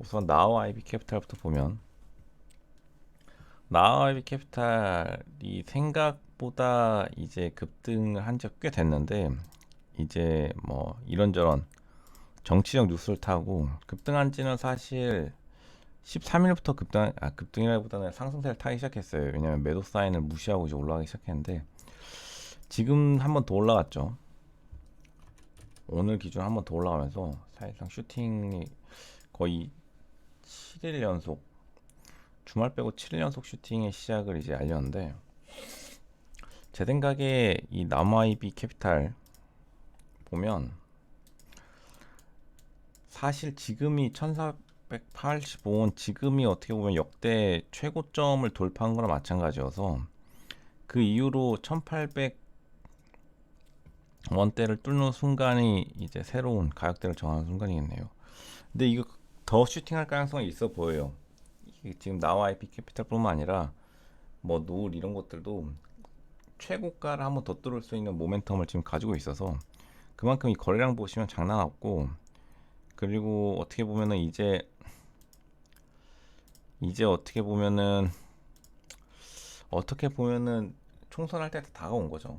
우선 나우 아이비 캐피탈부터 보면 나우 아이비 캐피탈이 생각보다 이제 급등을 한지꽤 됐는데 이제 뭐 이런저런 정치적 뉴스를 타고 급등한 지는 사실 13일부터 급등 아 급등이라기보다는 상승세를 타기 시작했어요. 왜냐면 매도 사인을 무시하고 이제 올라가기 시작했는데 지금 한번 더 올라갔죠. 오늘 기준 한번 더 올라가면서 사실상 슈팅이 거의 7일 연속 주말 빼고 7일 연속 슈팅의 시작을 이제 알렸는데 제 생각에 이 남아이비 캐피탈 보면 사실 지금이 1485원 지금이 어떻게 보면 역대 최고점을 돌파한 거나 마찬가지여서 그 이후로 1800 원대를 뚫는 순간이 이제 새로운 가격대를 정하는 순간이겠네요. 근데 이거 더 슈팅할 가능성이 있어 보여요. 지금 나와 IP 캐피탈뿐만 아니라 뭐 노을 이런 것들도 최고가를 한번 더 뚫을 수 있는 모멘텀을 지금 가지고 있어서 그만큼 이 거래량 보시면 장난 없고 그리고 어떻게 보면은 이제 이제 어떻게 보면은 어떻게 보면은 총선할 때 다가온 거죠.